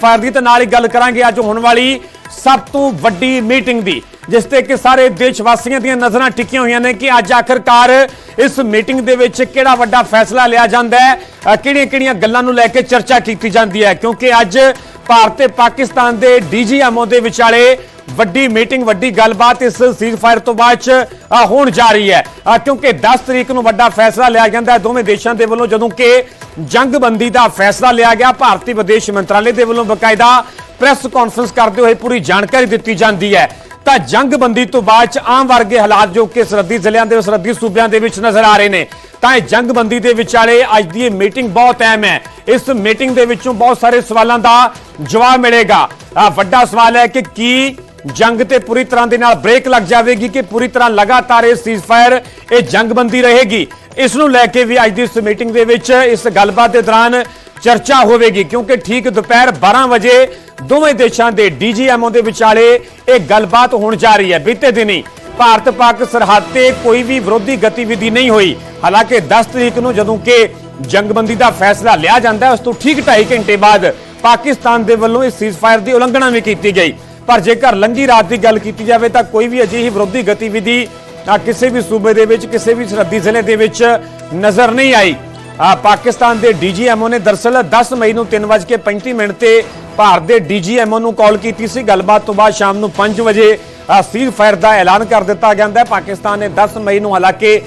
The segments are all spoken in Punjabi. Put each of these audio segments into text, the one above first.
ਫਾਇਰ ਦੀ ਤੇ ਨਾਲ ਹੀ ਗੱਲ ਕਰਾਂਗੇ ਅੱਜ ਹੋਣ ਵਾਲੀ ਸਭ ਤੋਂ ਵੱਡੀ ਮੀਟਿੰਗ ਦੀ, ਜਿਸ ਤੇ ਕਿ ਸਾਰੇ ਦੇਸ਼ ਵਾਸੀਆਂ ਦੀਆਂ ਨਜ਼ਰਾਂ ਟਿਕੀਆਂ ਹੋਈਆਂ ਨੇ ਕਿ ਅੱਜ ਆਖਰਕਾਰ ਇਸ ਮੀਟਿੰਗ ਦੇ ਵਿੱਚ ਕਿਹੜਾ ਵੱਡਾ ਫੈਸਲਾ ਲਿਆ ਜਾਂਦਾ ਹੈ ਕਿਹੜੀਆਂ-ਕਿਹੜੀਆਂ ਗੱਲਾਂ ਨੂੰ ਲੈ ਕੇ ਚਰਚਾ ਕੀਤੀ ਜਾਂਦੀ ਹੈ, ਕਿਉਂਕਿ ਅੱਜ ਭਾਰਤ ਤੇ ਪਾਕਿਸਤਾਨ ਦੇ ਡੀਜੀਐਮਓ ਦੇ ਵਿਚਾਲੇ ਵੱਡੀ ਮੀਟਿੰਗ, ਵੱਡੀ ਗੱਲਬਾਤ ਇਸ ਸੀਜ਼ਫਾਇਰ ਤੋਂ ਬਾਅਦ ਚ ਹੋਣ ਜਾ ਰਹੀ ਹੈ। ਕਿਉਂਕਿ 10 ਤਰੀਕ ਨੂੰ ਵੱਡਾ ਫੈਸਲਾ ਲਿਆ ਜਾਂਦਾ ਹੈ। ਦੋਵੇਂ ਦੇਸ਼ਾਂ ਦੇ ਵੱਲੋਂ ਜਦੋਂ ਕਿ ਜੰਗਬੰਦੀ ਦਾ ਫੈਸਲਾ ਲਿਆ ਗਿਆ, ਭਾਰਤੀ ਵਿਦੇਸ਼ ਮੰਤਰਾਲੇ ਦੇ ਵੱਲੋਂ ਬਕਾਇਦਾ ਪ੍ਰੈਸ ਕਾਨਫਰੰਸ ਕਰਦੇ ਹੋਏ ਪੂਰੀ ਜਾਣਕਾਰੀ ਦਿੱਤੀ ਜਾਂਦੀ ਹੈ। ਤਾਂ ਜੰਗਬੰਦੀ ਤੋਂ ਬਾਅਦ ਚ ਆਮ ਵਰਗੇ ਹਾਲਾਤ ਜੋ ਕਿ ਸਰਹੱਦੀ ਜ਼ਿਲ੍ਹਿਆਂ ਦੇ, ਸਰਹੱਦੀ ਸੂਬਿਆਂ ਦੇ ਵਿੱਚ ਨਜ਼ਰ ਆ ਰਹੇ ਨੇ, ਤਾਂ ਇਹ ਜੰਗਬੰਦੀ ਦੇ ਵਿਚਾਲੇ ਅੱਜ ਦੀ ਇਹ ਮੀਟਿੰਗ ਬਹੁਤ ਅਹਿਮ ਹੈ। ਇਸ ਮੀਟਿੰਗ ਦੇ ਵਿੱਚੋਂ ਬਹੁਤ ਸਾਰੇ ਸਵਾਲਾਂ ਦਾ ਜਵਾਬ ਮਿਲੇਗਾ। ਵੱਡਾ ਸਵਾਲ ਹੈ ਕਿ ਕੀ ਜੰਗ ਤੇ ਪੂਰੀ ਤਰ੍ਹਾਂ ਦੇ ਨਾਲ ਬ੍ਰੇਕ ਲੱਗ ਜਾਵੇਗੀ ਕਿ ਪੂਰੀ ਤਰ੍ਹਾਂ ਲਗਾਤਾਰ ਇਹ ਸੀਜ਼ਫਾਇਰ ਇਹ ਜੰਗਬੰਦੀ ਰਹੇਗੀ। ਇਸ ਨੂੰ ਲੈ ਕੇ ਵੀ ਅੱਜ ਦੀ ਇਸ ਮੀਟਿੰਗ ਦੇ ਵਿੱਚ ਇਸ ਗੱਲਬਾਤ ਦੇ ਦੌਰਾਨ ਚਰਚਾ ਹੋਵੇਗੀ, ਕਿਉਂਕਿ ਠੀਕ ਦੁਪਹਿਰ 12 ਵਜੇ ਦੋਵੇਂ ਦੇਸ਼ਾਂ ਦੇ ਡੀਜੀਐਮਓ ਦੇ ਵਿਚਾਲੇ ਇਹ ਗੱਲਬਾਤ ਹੋਣ ਜਾ ਰਹੀ ਹੈ। ਬੀਤੇ ਦਿਨੀ ਭਾਰਤ ਪਾਕ ਸਰਹੱਦ ਤੇ ਕੋਈ ਵੀ ਵਿਰੋਧੀ ਗਤੀਵਿਧੀ ਨਹੀਂ ਹੋਈ। ਹਾਲਾਂਕਿ 10 ਤਰੀਕ ਨੂੰ ਜਦੋਂ ਕਿ ਜੰਗਬੰਦੀ ਦਾ ਫੈਸਲਾ ਲਿਆ ਜਾਂਦਾ ਉਸ ਤੋਂ ਠੀਕ 2.5 ਘੰਟੇ ਬਾਅਦ ਪਾਕਿਸਤਾਨ ਦੇ ਵੱਲੋਂ ਇਸ ਸੀਜ਼ਫਾਇਰ ਦੀ ਉਲੰਘਣਾ ਵੀ ਕੀਤੀ ਗਈ। ਪਰ ਜੇਕਰ ਲੰਗੀ ਰਾਤ ਦੀ ਗੱਲ ਕੀਤੀ ਜਾਵੇ ਤਾਂ ਕੋਈ ਵੀ ਅਜਿਹੀ ਵਿਰੋਧੀ ਗਤੀਵਿਧੀ ਕਿਸੇ ਵੀ ਸੂਬੇ ਦੇ ਵਿੱਚ, ਕਿਸੇ ਵੀ ਸਰਹੱਦੀ ਜ਼ਿਲ੍ਹੇ ਦੇ ਵਿੱਚ ਨਜ਼ਰ ਨਹੀਂ ਆਈ। ਪਾਕਿਸਤਾਨ ਦੇ ਡੀਜੀਐਮਓ ਨੇ ਦਰਸਲ 10 ਮਈ ਨੂੰ 3:35 ਮਿੰਟ ਤੇ ਭਾਰਤ ਦੇ ਡੀਜੀਐਮਓ ਨੂੰ ਕਾਲ ਕੀਤੀ ਸੀ। ਗੱਲਬਾਤ ਤੋਂ ਬਾਅਦ ਸ਼ਾਮ ਨੂੰ 5 ਵਜੇ ਸੀਜ਼ ਫਾਇਰ ਦਾ ਐਲਾਨ ਕਰ ਦਿੱਤਾ ਜਾਂਦਾ ਹੈ। ਪਾਕਿਸਤਾਨ ਨੇ 10 ਮਈ ਨੂੰ ਹਾਲਾਂਕਿ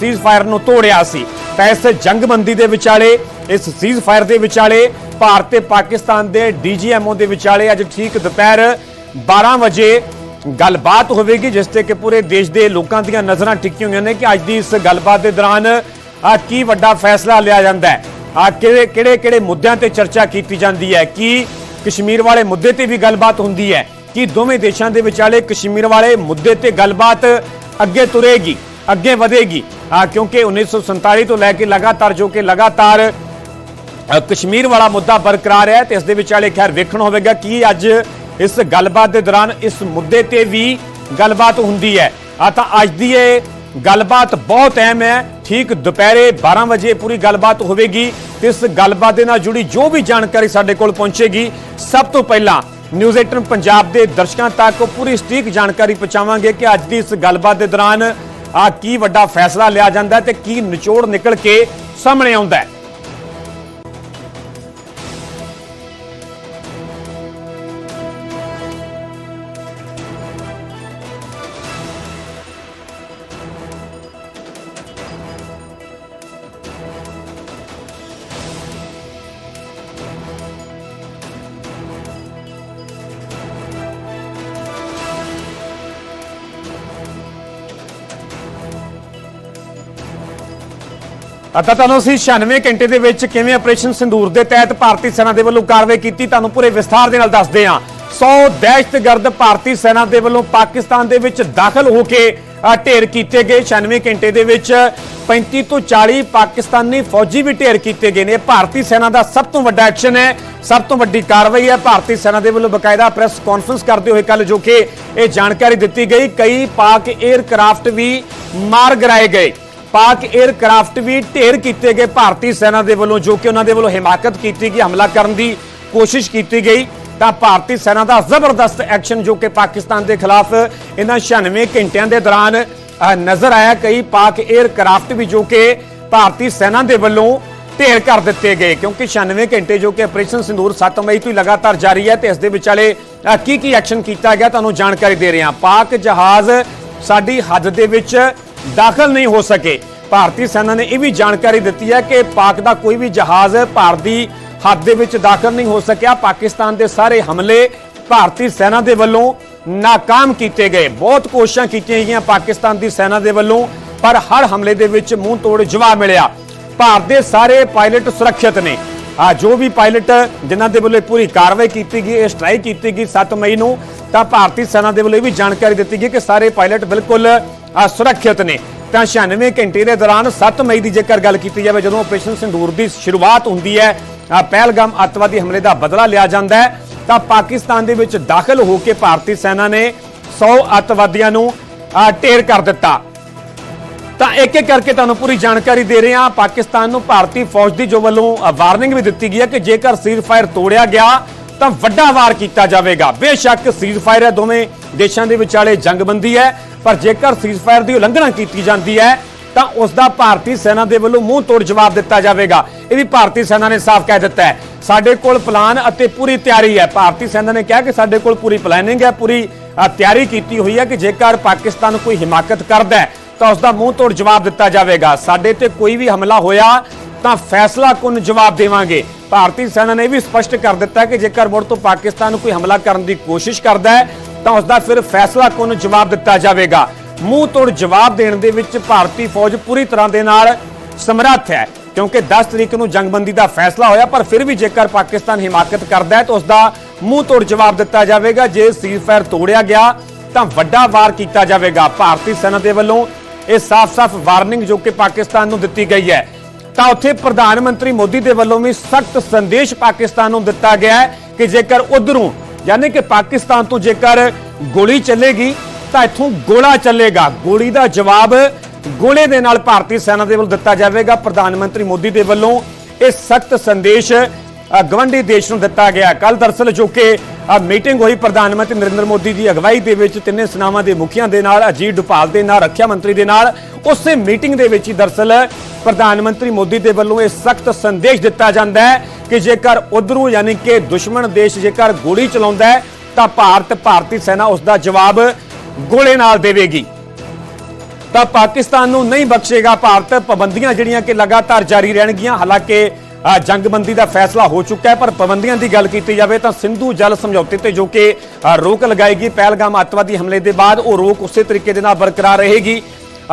ਸੀਜ਼ ਫਾਇਰ ਨੂੰ ਤੋੜਿਆ ਸੀ। ਤਾਂ ਇਸ ਜੰਗਬੰਦੀ ਦੇ ਵਿਚਾਲੇ, ਇਸ ਸੀਜ਼ ਫਾਇਰ ਦੇ ਵਿਚਾਲੇ ਭਾਰਤ ਤੇ ਪਾਕਿਸਤਾਨ ਦੇ ਡੀਜੀਐਮਓ ਦੇ ਵਿਚਾਲੇ ਅੱਜ ਠੀਕ ਦੁਪਹਿਰ 12 ਵਜੇ ਗੱਲਬਾਤ ਹੋਵੇਗੀ, ਜਿਸ ਤੇ ਕਿ ਪੂਰੇ ਦੇਸ਼ ਦੇ ਲੋਕਾਂ ਦੀਆਂ ਨਜ਼ਰਾਂ ਟਿਕੀਆਂ ਹੋਈਆਂ ਨੇ ਕਿ ਅੱਜ ਦੀ ਇਸ ਗੱਲਬਾਤ ਦੇ ਦੌਰਾਨ ਆ ਕੀ ਵੱਡਾ ਫੈਸਲਾ ਲਿਆ ਜਾਂਦਾ ਹੈ? ਆ ਕਿਹੜੇ ਕਿਹੜੇ ਕਿਹੜੇ ਮੁੱਦਿਆਂ ਤੇ ਚਰਚਾ ਕੀਤੀ ਜਾਂਦੀ ਹੈ? ਕੀ ਕਸ਼ਮੀਰ ਵਾਲੇ ਮੁੱਦੇ ਤੇ ਵੀ ਗੱਲਬਾਤ ਹੁੰਦੀ ਹੈ? ਕਿ ਦੋਵੇਂ ਦੇਸ਼ਾਂ ਦੇ ਵਿਚਾਲੇ ਕਸ਼ਮੀਰ ਵਾਲੇ ਮੁੱਦੇ ਤੇ ਗੱਲਬਾਤ ਅੱਗੇ ਤੁਰੇਗੀ, ਅੱਗੇ ਵਧੇਗੀ? ਆ ਕਿਉਂਕਿ 1947 ਤੋਂ ਲੈ ਕੇ ਲਗਾਤਾਰ ਜੋ ਕਿ ਲਗਾਤਾਰ ਕਸ਼ਮੀਰ ਵਾਲਾ ਮੁੱਦਾ ਬਰਕਰਾਰ ਹੈ ਤੇ ਇਸ ਦੇ ਵਿਚਾਲੇ ਖੈਰ ਵੇਖਣ ਹੋਵੇਗਾ ਕਿ ਅੱਜ ਇਸ ਗੱਲਬਾਤ ਦੇ ਦੌਰਾਨ ਇਸ ਮੁੱਦੇ ਤੇ ਵੀ ਗੱਲਬਾਤ ਹੁੰਦੀ ਹੈ। ਆ ਤਾਂ ਅੱਜ ਦੀ ਇਹ ਗੱਲਬਾਤ ਬਹੁਤ ਅਹਿਮ ਹੈ। ਠੀਕ ਦੁਪਹਿਰੇ 12 ਵਜੇ ਪੂਰੀ ਗੱਲਬਾਤ ਹੋਵੇਗੀ ਤੇ ਇਸ ਗੱਲਬਾਤ ਦੇ ਨਾਲ ਜੁੜੀ ਜੋ ਵੀ ਜਾਣਕਾਰੀ ਸਾਡੇ ਕੋਲ ਪਹੁੰਚੇਗੀ, ਸਭ ਤੋਂ ਪਹਿਲਾਂ ਨਿਊਜ਼ 18 ਪੰਜਾਬ ਦੇ ਦਰਸ਼ਕਾਂ ਤੱਕ ਪੂਰੀ ਸਟੀਕ ਜਾਣਕਾਰੀ ਪਹੁੰਚਾਵਾਂਗੇ ਕਿ ਅੱਜ ਦੀ ਇਸ ਗੱਲਬਾਤ ਦੇ ਦੌਰਾਨ ਆ ਕੀ ਵੱਡਾ ਫੈਸਲਾ ਲਿਆ ਜਾਂਦਾ ਹੈ ਤੇ ਕੀ ਨਿਚੋੜ ਨਿਕਲ ਕੇ ਸਾਹਮਣੇ ਆਉਂਦਾ ਹੈ। ਤਾਂ ਤੁਹਾਨੂੰ ਅਸੀਂ 96 ਘੰਟੇ ਦੇ ਵਿੱਚ ਕਿਵੇਂ ਆਪਰੇਸ਼ਨ ਸਿੰਦੂਰ ਦੇ ਤਹਿਤ ਭਾਰਤੀ ਸੈਨਾ ਦੇ ਵੱਲੋਂ ਕਾਰਵਾਈ ਕੀਤੀ, ਤੁਹਾਨੂੰ ਪੂਰੇ ਵਿਸਥਾਰ ਦੇ ਨਾਲ ਦੱਸਦੇ ਹਾਂ। 100 ਦਹਿਸ਼ਤਗਰਦ ਭਾਰਤੀ ਸੈਨਾ ਦੇ ਵੱਲੋਂ ਪਾਕਿਸਤਾਨ ਦੇ ਵਿੱਚ ਦਾਖਲ ਹੋ ਕੇ ਢੇਰ ਕੀਤੇ ਗਏ। 96 ਘੰਟੇ ਦੇ ਵਿੱਚ 35 ਤੋਂ 40 ਪਾਕਿਸਤਾਨੀ ਫੌਜੀ ਵੀ ਢੇਰ ਕੀਤੇ ਗਏ ਨੇ। ਭਾਰਤੀ ਸੈਨਾ ਦਾ ਸਭ ਤੋਂ ਵੱਡਾ ਐਕਸ਼ਨ ਹੈ, ਸਭ ਤੋਂ ਵੱਡੀ ਕਾਰਵਾਈ ਹੈ। ਭਾਰਤੀ ਸੈਨਾ ਦੇ ਵੱਲੋਂ ਬਕਾਇਦਾ ਪ੍ਰੈਸ ਕਾਨਫਰੰਸ ਕਰਦੇ ਹੋਏ ਕੱਲ ਜੋ ਕਿ ਇਹ ਜਾਣਕਾਰੀ ਦਿੱਤੀ ਗਈ, ਕਈ ਪਾਕ 에ਅਰਕ੍ਰਾਫਟ ਵੀ ਮਾਰ ਗਿਰਾਏ ਗਏ। ਪਾਕ 에ਅਰਕ੍ਰਾਫਟ ਵੀ ਢੇਰ ਕੀਤੇ ਗਏ ਭਾਰਤੀ ਸੈਨਾ ਦੇ ਵੱਲੋਂ, ਜੋ ਕਿ ਉਹਨਾਂ ਦੇ ਵੱਲੋਂ ਹਿਮਾਕਤ ਕੀਤੀ ਗਈ, ਹਮਲਾ ਕਰਨ ਦੀ ਕੋਸ਼ਿਸ਼ ਕੀਤੀ ਗਈ। ਤਾਂ ਭਾਰਤੀ ਸੈਨਾ ਦਾ ਜ਼ਬਰਦਸਤ ਐਕਸ਼ਨ, ਜੋ ਕਿ ਪਾਕਿਸਤਾਨ ਦੇ ਖਿਲਾਫ ਇਹਨਾਂ 96 ਘੰਟਿਆਂ ਦੇ ਦੌਰਾਨ ਨਜ਼ਰ ਆਇਆ। ਕਈ ਪਾਕ 에ਅਰਕ੍ਰਾਫਟ ਵੀ, ਜੋ ਕਿ ਭਾਰਤੀ ਸੈਨਾ ਦੇ ਵੱਲੋਂ ਢੇਰ ਕਰ ਦਿੱਤੇ ਗਏ, ਕਿਉਂਕਿ 96 ਘੰਟੇ, ਜੋ ਕਿ ਆਪਰੇਸ਼ਨ ਸਿੰਦੂਰ 7 ਮਈ ਤੋਂ ਲਗਾਤਾਰ ਜਾਰੀ ਹੈ ਤੇ ਇਸ ਦੇ ਵਿਚਾਲੇ ਕੀ ਕੀ ਐਕਸ਼ਨ ਕੀਤਾ ਗਿਆ, ਤੁਹਾਨੂੰ ਜਾਣਕਾਰੀ ਦੇ ਰਹੇ ਹਾਂ। ਪਾਕ ਜਹਾਜ਼ ਸਾਡੀ ਹੱਦ ਦੇ ਵਿੱਚ ਦਾਖਲ ਨਹੀਂ ਹੋ ਸਕੇ। ਭਾਰਤੀ ਸੈਨਾ ਨੇ ਇਹ ਵੀ ਜਾਣਕਾਰੀ ਦਿੱਤੀ ਹੈ ਕਿ ਪਾਕ ਦਾ ਕੋਈ ਵੀ ਜਹਾਜ਼ ਭਾਰਤ ਦੀ ਹੱਦ ਦੇ ਵਿੱਚ ਦਾਖਲ ਨਹੀਂ ਹੋ ਸਕਿਆ। ਪਾਕਿਸਤਾਨ ਦੇ ਸਾਰੇ ਹਮਲੇ ਭਾਰਤੀ ਸੈਨਾ ਦੇ ਵੱਲੋਂ ਨਾਕਾਮ ਕੀਤੇ ਗਏ। ਬਹੁਤ ਕੋਸ਼ਿਸ਼ਾਂ ਕੀਤੀਆਂ ਗਈਆਂ ਪਾਕਿਸਤਾਨ ਦੀ ਸੈਨਾ ਦੇ ਵੱਲੋਂ, ਪਰ ਹਰ ਹਮਲੇ ਦੇ ਵਿੱਚ ਮੂੰਹ ਤੋੜ ਜਵਾਬ ਮਿਲਿਆ। ਭਾਰਤ ਦੇ ਸਾਰੇ ਪਾਇਲਟ ਸੁਰੱਖਿਅਤ ਨੇ। ਆ, ਜੋ ਵੀ ਪਾਇਲਟ ਜਿਨ੍ਹਾਂ ਦੇ ਵੱਲੋਂ ਪੂਰੀ ਕਾਰਵਾਈ ਕੀਤੀ ਗਈ, ਇਹ ਸਟ੍ਰਾਈਕ ਕੀਤੀ ਗਈ 7 ਮਈ ਨੂੰ, ਤਾਂ ਭਾਰਤੀ ਸੈਨਾ ਦੇ ਵੱਲੋਂ ਇਹ ਵੀ ਜਾਣਕਾਰੀ ਦਿੱਤੀ ਗਈ ਕਿ ਸਾਰੇ ਪਾਇਲਟ ਬਿਲਕੁਲ ਸੁਰੱਖਿਅਤ ਨੇ। ਤਾਂ 96 ਘੰਟੇ ਦੇ ਦੌਰਾਨ 7 ਮਈ ਦੀ ਜੇਕਰ ਗੱਲ ਕੀਤੀ ਜਾਵੇ, ਜਦੋਂ ਆਪਰੇਸ਼ਨ ਸਿੰਦੂਰ ਦੀ ਸ਼ੁਰੂਆਤ ਹੁੰਦੀ ਹੈ ਪਹਿਲਗਾਮ ਅੱਤਵਾਦੀ ਹਮਲੇ ਦਾ ਬਦਲਾ ਲਿਆ ਜਾਂਦਾ ਹੈ, ਤਾਂ ਪਾਕਿਸਤਾਨ ਦੇ ਵਿੱਚ ਦਾਖਲ ਹੋ ਕੇ ਭਾਰਤੀ ਸੈਨਾ ਨੇ 100 ਅੱਤਵਾਦੀਆਂ ਨੂੰ ਢੇਰ ਕਰ ਦਿੱਤਾ। ਤਾਂ ਇੱਕ ਇੱਕ ਕਰਕੇ ਤੁਹਾਨੂੰ ਪੂਰੀ ਜਾਣਕਾਰੀ ਦੇ ਰਹੇ ਹਾਂ। ਪਾਕਿਸਤਾਨ ਨੂੰ ਭਾਰਤੀ ਫੌਜ ਦੀ ਜੋ ਵੱਲੋਂ ਵਾਰਨਿੰਗ ਵੀ ਦਿੱਤੀ ਗਈ ਹੈ ਕਿ ਜੇਕਰ ਸੀਜ਼ ਫਾਇਰ ਤੋੜਿਆ ਗਿਆ ਤਾਂ ਵੱਡਾ ਵਾਰ ਕੀਤਾ ਜਾਵੇਗਾ। ਬੇਸ਼ੱਕ ਸੀਜ਼ਫਾਇਰ ਹੈ, ਦੋਵੇਂ ਦੇਸ਼ਾਂ ਦੇ ਵਿਚਾਲੇ ਜੰਗਬੰਦੀ ਹੈ, ਪਰ ਜੇਕਰ ਸੀਜ਼ਫਾਇਰ ਦੀ ਉਲੰਘਣਾ ਕੀਤੀ ਜਾਂਦੀ ਹੈ, ਤਾਂ ਉਸ ਦਾ ਭਾਰਤੀ ਸੈਨਾ ਦੇ ਵੱਲੋਂ ਮੂੰਹ ਤੋੜ ਜਵਾਬ ਦਿੱਤਾ ਜਾਵੇਗਾ। ਇਹ ਵੀ ਭਾਰਤੀ ਸੈਨਾ ਨੇ ਸਾਫ਼ ਕਹਿ ਦਿੱਤਾ ਹੈ। ਸਾਡੇ ਕੋਲ ਪਲਾਨ ਅਤੇ ਪੂਰੀ ਤਿਆਰੀ ਹੈ। ਭਾਰਤੀ ਸੈਨਾ ਨੇ ਕਿਹਾ ਕਿ ਸਾਡੇ ਕੋਲ ਪੂਰੀ ਪਲੈਨਿੰਗ ਹੈ, ਪੂਰੀ ਤਿਆਰੀ ਕੀਤੀ ਹੋਈ ਹੈ ਕਿ ਜੇਕਰ ਪਾਕਿਸਤਾਨ ਕੋਈ ਹਿਮਾਕਤ ਕਰਦਾ ਹੈ, ਤਾਂ ਉਸ ਦਾ ਮੂੰਹ ਤੋੜ ਜਵਾਬ ਦਿੱਤਾ ਜਾਵੇਗਾ। ਸਾਡੇ ਤੇ ਕੋਈ ਵੀ ਹਮਲਾ ਹੋਇਆ ਤਾਂ ਫੈਸਲਾ ਕੁਨ ਜਵਾਬ ਦੇਵਾਂਗੇ। ਭਾਰਤੀ ਸੈਨਾ ਨੇ ਇਹ ਵੀ ਸਪਸ਼ਟ ਕਰ ਦਿੱਤਾ ਕਿ ਜੇਕਰ ਮੁੜ ਤੋਂ ਪਾਕਿਸਤਾਨ ਨੂੰ ਕੋਈ ਹਮਲਾ ਕਰਨ ਦੀ ਕੋਸ਼ਿਸ਼ ਕਰਦਾ ਹੈ, ਤਾਂ ਉਸ ਦਾ ਫਿਰ ਫੈਸਲਾ ਕੁਨ ਜਵਾਬ ਦਿੱਤਾ ਜਾਵੇਗਾ। ਮੂੰਹ ਤੋੜ ਜਵਾਬ ਦੇਣ ਦੇ ਵਿੱਚ ਭਾਰਤੀ ਫੌਜ ਪੂਰੀ ਤਰ੍ਹਾਂ ਦੇ ਨਾਲ ਸਮਰੱਥ ਹੈ, ਕਿਉਂਕਿ 10 ਤਰੀਕ ਨੂੰ ਜੰਗਬੰਦੀ ਦਾ ਫੈਸਲਾ ਹੋਇਆ, ਪਰ ਫਿਰ ਵੀ ਜੇਕਰ ਪਾਕਿਸਤਾਨ ਹਿਮਾਕਤ ਕਰਦਾ ਹੈ, ਤਾਂ ਉਸ ਦਾ ਮੂੰਹ ਤੋੜ ਜਵਾਬ ਦਿੱਤਾ ਜਾਵੇਗਾ। ਜੇ ਸੀਜ਼ਫਾਇਰ ਤੋੜਿਆ ਗਿਆ, ਤਾਂ ਵੱਡਾ ਵਾਰ ਕੀਤਾ ਜਾਵੇਗਾ। ਭਾਰਤੀ ਸੈਨਾ ਦੇ ਵੱਲੋਂ ਇਹ ਸਾਫ਼-ਸਾਫ਼ ਵਾਰਨਿੰਗ ਜੋ ਕਿ ਪਾਕਿਸਤਾਨ ਨੂੰ ਦਿੱਤੀ ਗਈ ਹੈ। ਤਾਂ ਉੱਥੇ ਪ੍ਰਧਾਨ ਮੰਤਰੀ ਮੋਦੀ ਦੇ ਵੱਲੋਂ ਵੀ ਸਖਤ ਸੰਦੇਸ਼ ਪਾਕਿਸਤਾਨ ਨੂੰ ਦਿੱਤਾ ਗਿਆ ਹੈ ਕਿ ਜੇਕਰ ਉਧਰੋਂ ਯਾਨੀ ਕਿ ਪਾਕਿਸਤਾਨ ਤੋਂ ਜੇਕਰ ਗੋਲੀ ਚੱਲੇਗੀ, ਤਾਂ ਇੱਥੋਂ ਗੋਲਾ ਚੱਲੇਗਾ। ਗੋਲੀ ਦਾ ਜਵਾਬ ਗੋਲੇ ਦੇ ਨਾਲ ਭਾਰਤੀ ਸੈਨਾ ਦੇ ਵੱਲੋਂ ਦਿੱਤਾ ਜਾਵੇਗਾ। ਪ੍ਰਧਾਨ ਮੰਤਰੀ ਮੋਦੀ ਦੇ ਵੱਲੋਂ ਇਹ ਸਖਤ ਸੰਦੇਸ਼ ਗਵੰਡੀ ਦੇਸ਼ ਨੂੰ ਦਿੱਤਾ ਗਿਆ। ਕੱਲ ਦਰਸਲ ਜੋ ਕਿ ਮੀਟਿੰਗ ਹੋਈ ਪ੍ਰਧਾਨ ਮੰਤਰੀ ਨਰਿੰਦਰ ਮੋਦੀ ਦੀ ਅਗਵਾਈ ਦੇ ਵਿੱਚ, ਤਿੰਨੇ ਸੈਨਾਵਾਂ ਦੇ ਮੁਖੀਆਂ ਦੇ ਨਾਲ, ਅਜੀਤ ਡੁਪਾਲ ਦੇ ਨਾਲ, ਰੱਖਿਆ ਮੰਤਰੀ ਦੇ ਨਾਲ, ਉਸੇ ਮੀਟਿੰਗ ਦੇ ਵਿੱਚ ਹੀ ਦਰਸਲ ਪ੍ਰਧਾਨ ਮੰਤਰੀ ਮੋਦੀ ਦੇ ਵੱਲੋਂ ਇਹ ਸਖਤ ਸੰਦੇਸ਼ ਦਿੱਤਾ ਜਾਂਦਾ ਹੈ ਕਿ ਜੇਕਰ ਉਧਰੋਂ ਯਾਨੀ ਕਿ ਦੁਸ਼ਮਣ ਦੇਸ਼ ਜੇਕਰ ਗੋਲੀ ਚਲਾਉਂਦਾ ਹੈ, ਤਾਂ ਭਾਰਤ ਭਾਰਤੀ ਸੈਨਾ ਉਸ ਦਾ ਜਵਾਬ ਗੋਲੇ ਨਾਲ ਦੇਵੇਗੀ। ਤਾਂ ਪਾਕਿਸਤਾਨ ਨੂੰ ਨਹੀਂ ਬਖਸ਼ੇਗਾ ਭਾਰਤ, ਪਾਬੰਦੀਆਂ ਜਿਹੜੀਆਂ ਕਿ ਲਗਾਤਾਰ ਜਾਰੀ ਰਹਿਣਗੀਆਂ, ਹਾਲਾਂਕਿ ਜੰਗਬੰਦੀ ਦਾ ਫੈਸਲਾ ਹੋ ਚੁੱਕਾ ਹੈ, ਪਰ ਪਾਬੰਦੀਆਂ ਦੀ ਗੱਲ ਕੀਤੀ ਜਾਵੇ ਤਾਂ ਸਿੰਧੂ ਜਲ ਸਮਝੌਤੇ ਤੇ ਜੋ ਕਿ ਰੋਕ ਲਗਾਏਗੀ ਪਹਿਲਗਾਮ ਅੱਤਵਾਦੀ ਹਮਲੇ ਦੇ ਬਾਅਦ, ਉਹ ਰੋਕ ਉਸੇ ਤਰੀਕੇ ਦੇ ਨਾਲ ਬਰਕਰਾਰ ਰਹੇਗੀ।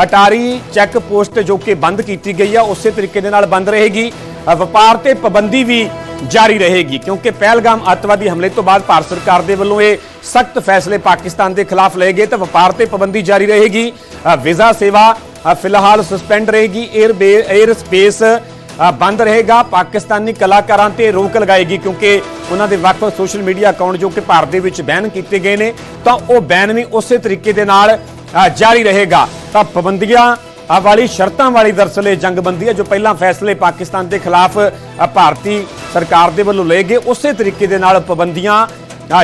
ਅਟਾਰੀ ਚੈੱਕ ਪੋਸਟ ਜੋ ਕਿ ਬੰਦ ਕੀਤੀ ਗਈ ਆ, ਉਸੇ ਤਰੀਕੇ ਦੇ ਨਾਲ ਬੰਦ ਰਹੇਗੀ। ਵਪਾਰ ਤੇ ਪਾਬੰਦੀ ਵੀ ਜਾਰੀ ਰਹੇਗੀ, ਕਿਉਂਕਿ ਪਹਿਲਗਾਮ ਅੱਤਵਾਦੀ ਹਮਲੇ ਤੋਂ ਬਾਅਦ ਭਾਰਤ ਸਰਕਾਰ ਦੇ ਵੱਲੋਂ ਇਹ ਸਖਤ ਫੈਸਲੇ ਪਾਕਿਸਤਾਨ ਦੇ ਖਿਲਾਫ ਲਏ ਗਏ, ਤਾਂ ਵਪਾਰ ਤੇ ਪਾਬੰਦੀ ਜਾਰੀ ਰਹੇਗੀ। ਵੀਜ਼ਾ ਸੇਵਾ ਫਿਲਹਾਲ ਸਸਪੈਂਡ ਰਹੇਗੀ। 에ਅਰ 에ਅਰ ਸਪੇਸ ਬੰਦ ਰਹੇਗਾ। ਪਾਕਿਸਤਾਨੀ ਕਲਾਕਾਰਾਂ ਤੇ ਰੋਕ ਲਗਾਏਗੀ ਕਿਉਂਕਿ ਉਹਨਾਂ ਦੇ ਵੱਖ-ਵੱਖ ਸੋਸ਼ਲ ਮੀਡੀਆ ਅਕਾਊਂਟ ਜੋ ਕਿ ਭਾਰਤ ਦੇ ਵਿੱਚ ਬੈਨ ਕੀਤੇ ਗਏ ਨੇ, ਤਾਂ ਉਹ ਬੈਨ ਵੀ ਉਸੇ ਤਰੀਕੇ ਦੇ ਨਾਲ ਜਾਰੀ ਰਹੇਗਾ। ਤਾਂ ਪਾਬੰਦੀਆਂ, ਆ, ਵਾਲੀ ਸ਼ਰਤਾਂ ਵਾਲੀ ਦਰਸਲ ਇਹ ਜੰਗਬੰਦੀ ਹੈ ਜੋ ਪਹਿਲਾਂ ਫੈਸਲੇ ਪਾਕਿਸਤਾਨ ਦੇ ਖਿਲਾਫ ਭਾਰਤੀ ਸਰਕਾਰ ਦੇ ਵੱਲੋਂ ਲਏ ਗਏ। ਉਸੇ ਤਰੀਕੇ ਦੇ ਨਾਲ ਪਾਬੰਦੀਆਂ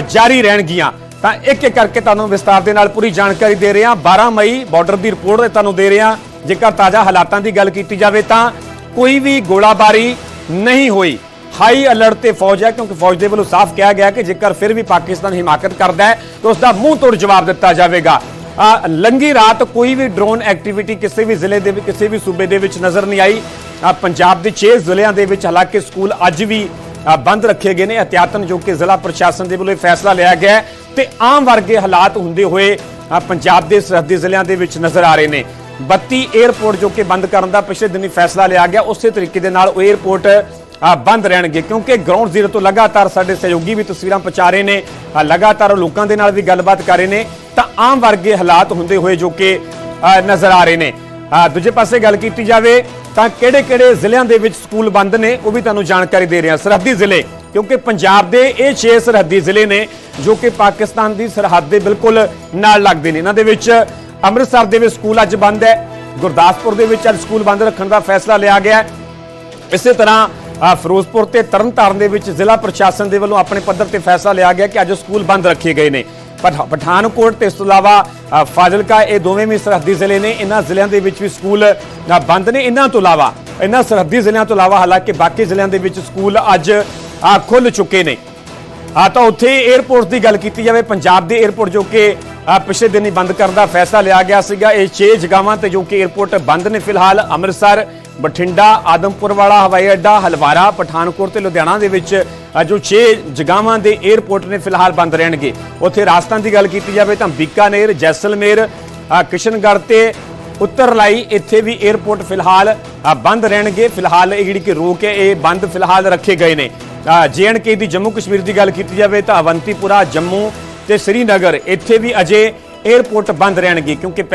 ਜਾਰੀ ਰਹਿਣਗੀਆਂ। ਤਾਂ ਇੱਕ ਇੱਕ ਕਰਕੇ ਤੁਹਾਨੂੰ ਵਿਸਤਾਰ ਦੇ ਨਾਲ ਪੂਰੀ ਜਾਣਕਾਰੀ ਦੇ ਰਿਹਾ। ਹਾਂ 12 ਮਈ ਬਾਰਡਰ ਦੀ ਰਿਪੋਰਟ ਤੁਹਾਨੂੰ ਦੇ ਰਿਹਾ। ਜੇਕਰ ਤਾਜ਼ਾ ਹਾਲਾਤਾਂ ਦੀ ਗੱਲ ਕੀਤੀ ਜਾਵੇ ਤਾਂ ਕੋਈ ਵੀ ਗੋਲਾਬਾਰੀ ਨਹੀਂ ਹੋਈ। ਹਾਈ ਅਲਰਟ ਤੇ ਫੌਜ ਹੈ, ਕਿਉਂਕਿ ਫੌਜ ਦੇ ਵੱਲੋਂ ਸਾਫ਼ ਕਿਹਾ ਗਿਆ ਕਿ ਜੇਕਰ ਫਿਰ ਵੀ ਪਾਕਿਸਤਾਨ ਹਿਮਾਕਤ ਕਰਦਾ ਹੈ, ਤਾਂ ਉਸ ਦਾ ਮੂੰਹ ਤੋੜ ਜਵਾਬ ਦਿੱਤਾ ਜਾਵੇਗਾ। ਆ ਲੰਗੀ ਰਾਤ ਕੋਈ ਵੀ ਡਰੋਨ ਐਕਟੀਵਿਟੀ ਕਿਸੇ ਵੀ ਜ਼ਿਲ੍ਹੇ ਦੇ ਕਿਸੇ ਵੀ ਸੂਬੇ ਦੇ ਵਿੱਚ ਨਜ਼ਰ ਨਹੀਂ ਆਈ। ਪੰਜਾਬ ਦੇ 6 ਜ਼ਿਲ੍ਹਿਆਂ ਦੇ ਵਿੱਚ ਹਾਲਾਂਕਿ ਸਕੂਲ ਅੱਜ ਵੀ ਬੰਦ ਰੱਖੇ ਗਏ ਨੇ। ਅਹਤਿਆਤਨ ਜੋ ਕਿ ਜ਼ਿਲ੍ਹਾ ਪ੍ਰਸ਼ਾਸਨ ਦੇ ਵੱਲੋਂ ਇਹ ਫੈਸਲਾ ਲਿਆ ਗਿਆ ਹੈ ਤੇ ਆਮ ਵਰਗੇ ਹਾਲਾਤ ਹੁੰਦੇ ਹੋਏ ਪੰਜਾਬ ਦੇ ਸਰਹੱਦੀ ਜ਼ਿਲ੍ਹਿਆਂ ਦੇ ਵਿੱਚ ਨਜ਼ਰ ਆ ਰਹੇ ਨੇ। 32 에ਅਰਪੋਰਟ ਜੋ ਕਿ ਬੰਦ ਕਰਨ ਦਾ ਪਿਛਲੇ ਦਿਨੀ ਫੈਸਲਾ ਲਿਆ ਗਿਆ, ਉਸੇ ਤਰੀਕੇ ਦੇ ਨਾਲ ਉਹ 에ਅਰਪੋਰਟ ਬੰਦ ਰਹਿਣਗੇ। ਕਿਉਂਕਿ ਗਰਾਊਂਡ ਜ਼ੀਰੋ ਤੋਂ ਲਗਾਤਾਰ ਸਾਡੇ ਸਹਿਯੋਗੀ ਵੀ ਤਸਵੀਰਾਂ ਪਹੁੰਚਾ ਰਹੇ ਨੇ ਲਗਾਤਾਰ ਉਹ ਲੋਕਾਂ ਦੇ ਨਾਲ ਵੀ ਗੱਲਬਾਤ ਕਰ ਰਹੇ ਨੇ, ਤਾਂ ਆਮ ਵਰਗੇ ਹਾਲਾਤ ਹੁੰਦੇ ਹੋਏ ਜੋ ਕਿ ਨਜ਼ਰ ਆ ਰਹੇ ਨੇ। ਦੂਜੇ ਪਾਸੇ ਗੱਲ ਕੀਤੀ ਜਾਵੇ, ਤਾਂ ਕਿਹੜੇ-ਕਿਹੜੇ ਜ਼ਿਲ੍ਹਿਆਂ ਦੇ ਵਿੱਚ ਸਕੂਲ ਬੰਦ ਨੇ, ਉਹ ਵੀ ਤੁਹਾਨੂੰ ਜਾਣਕਾਰੀ ਦੇ ਰਹੇ ਹਾਂ। ਸਰਹੱਦੀ ਜ਼ਿਲ੍ਹੇ, ਕਿਉਂਕਿ ਪੰਜਾਬ ਦੇ ਇਹ 6 ਸਰਹੱਦੀ ਜ਼ਿਲ੍ਹੇ ਨੇ, ਜੋ ਕਿ ਪਾਕਿਸਤਾਨ ਦੀ ਸਰਹੱਦ ਦੇ ਬਿਲਕੁਲ ਨਾਲ ਲੱਗਦੇ ਨੇ। ਇਹਨਾਂ ਦੇ ਵਿੱਚ ਅੰਮ੍ਰਿਤਸਰ ਦੇ ਵਿੱਚ ਸਕੂਲ ਅੱਜ ਬੰਦ ਹੈ। ਗੁਰਦਾਸਪੁਰ ਦੇ ਵਿੱਚ ਅੱਜ ਸਕੂਲ ਬੰਦ ਰੱਖਣ ਦਾ ਫੈਸਲਾ ਲਿਆ ਗਿਆ ਹੈ। ਇਸੇ ਤਰ੍ਹਾਂ ਫਿਰੋਜ਼ਪੁਰ ਤੇ ਤਰਨਤਾਰਨ ਦੇ ਵਿੱਚ ਜ਼ਿਲ੍ਹਾ ਪ੍ਰਸ਼ਾਸਨ ਦੇ ਵੱਲੋਂ ਆਪਣੇ ਪੱਧਰ ਤੇ ਫੈਸਲਾ ਲਿਆ ਗਿਆ ਕਿ ਅੱਜ ਸਕੂਲ ਬੰਦ ਰੱਖੇ ਗਏ ਨੇ। ਪਠ- ਪਠਾਨਕੋਟ ਤੇ ਇਸ ਤੋਂ ਇਲਾਵਾ ਫਾਜ਼ਿਲਕਾ ਇਹ ਦੋਵੇਂ ਵੀ ਸਰਹੱਦੀ ਜ਼ਿਲ੍ਹੇ ਨੇ। ਇਹਨਾਂ ਜ਼ਿਲ੍ਹਿਆਂ ਦੇ ਵਿੱਚ ਵੀ ਸਕੂਲ ਬੰਦ ਨੇ। ਇਹਨਾਂ ਤੋਂ ਇਲਾਵਾ ਇਹਨਾਂ ਸਰਹੱਦੀ ਜ਼ਿਲ੍ਹਿਆਂ ਤੋਂ ਇਲਾਵਾ ਹਾਲਾਂਕਿ ਬਾਕੀ ਜ਼ਿਲ੍ਹਿਆਂ ਦੇ ਵਿੱਚ ਸਕੂਲ ਅੱਜ ਅ, ਖੁੱਲ ਚੁੱਕੇ ਨੇ। ਆ ਤਾਂ ਉੱਥੇ 에ਅਰਪੋਰਟ ਦੀ ਗੱਲ ਕੀਤੀ ਜਾਵੇ ਪੰਜਾਬ ਦੇ 에ਅਰਪੋਰਟ ਜੋ ਕਿ ਪਿਛਲੇ ਦਿਨੀ ਬੰਦ ਕਰਨ ਦਾ ਫੈਸਲਾ ਲਿਆ ਗਿਆ ਸੀਗਾ। ਇਹ 6 ਜਗਾਵਾਂ ਤੇ ਜੋ ਕਿ 에어ਪੋਰਟ ਬੰਦ ਨੇ ਫਿਲਹਾਲ। ਅੰਮ੍ਰਿਤਸਰ, ਬਠਿੰਡਾ, ਆਦਮਪੁਰ ਵਾਲਾ, ਹਵਾਈ ਅੱਡਾ, ਹਲਵਾਰਾ, ਪਠਾਨਕੋਟ ਤੇ ਲੁਧਿਆਣਾ ਦੇ ਵਿੱਚ ਜੋ 6 ਜਗਾਵਾਂ ਦੇ 에어ਪੋਰਟ ਨੇ ਫਿਲਹਾਲ ਬੰਦ ਰਹਿਣਗੇ। ਉੱਥੇ ਰਾਜਸਥਾਨ ਦੀ ਗੱਲ ਕੀਤੀ ਜਾਵੇ ਤਾਂ ਬੀਕਾਨੇਰ, ਜੈਸਲਮੇਰ ਕਿਸ਼ਨਗੜ੍ਹ ਤੇ ਉੱਤਰਲਾਈ ਇੱਥੇ ਵੀ 에어ਪੋਰਟ ਫਿਲਹਾਲ ਬੰਦ ਰਹਿਣਗੇ। ਫਿਲਹਾਲ ਇਹ ਜਿਹੜੀ ਕਿ ਰੋਕ ਹੈ, ਇਹ ਬੰਦ ਫਿਲਹਾਲ ਰੱਖੇ ਗਏ ਨੇ। ਜੇਐਨਕੇ ਦੀ ਜੰਮੂ ਕਸ਼ਮੀਰ ਦੀ ਗੱਲ ਕੀਤੀ ਜਾਵੇ ਤਾਂ ਅਵੰਤੀਪੁਰਾ, ਜੰਮੂ ਤੇ ਸ੍ਰੀਨਗਰ ਇੱਥੇ ਵੀ ਅਜੇ 에ਅਰਪੋਰਟ ਬੰਦ ਰਹਿਣਗੇ ਕਿਉਂਕਿ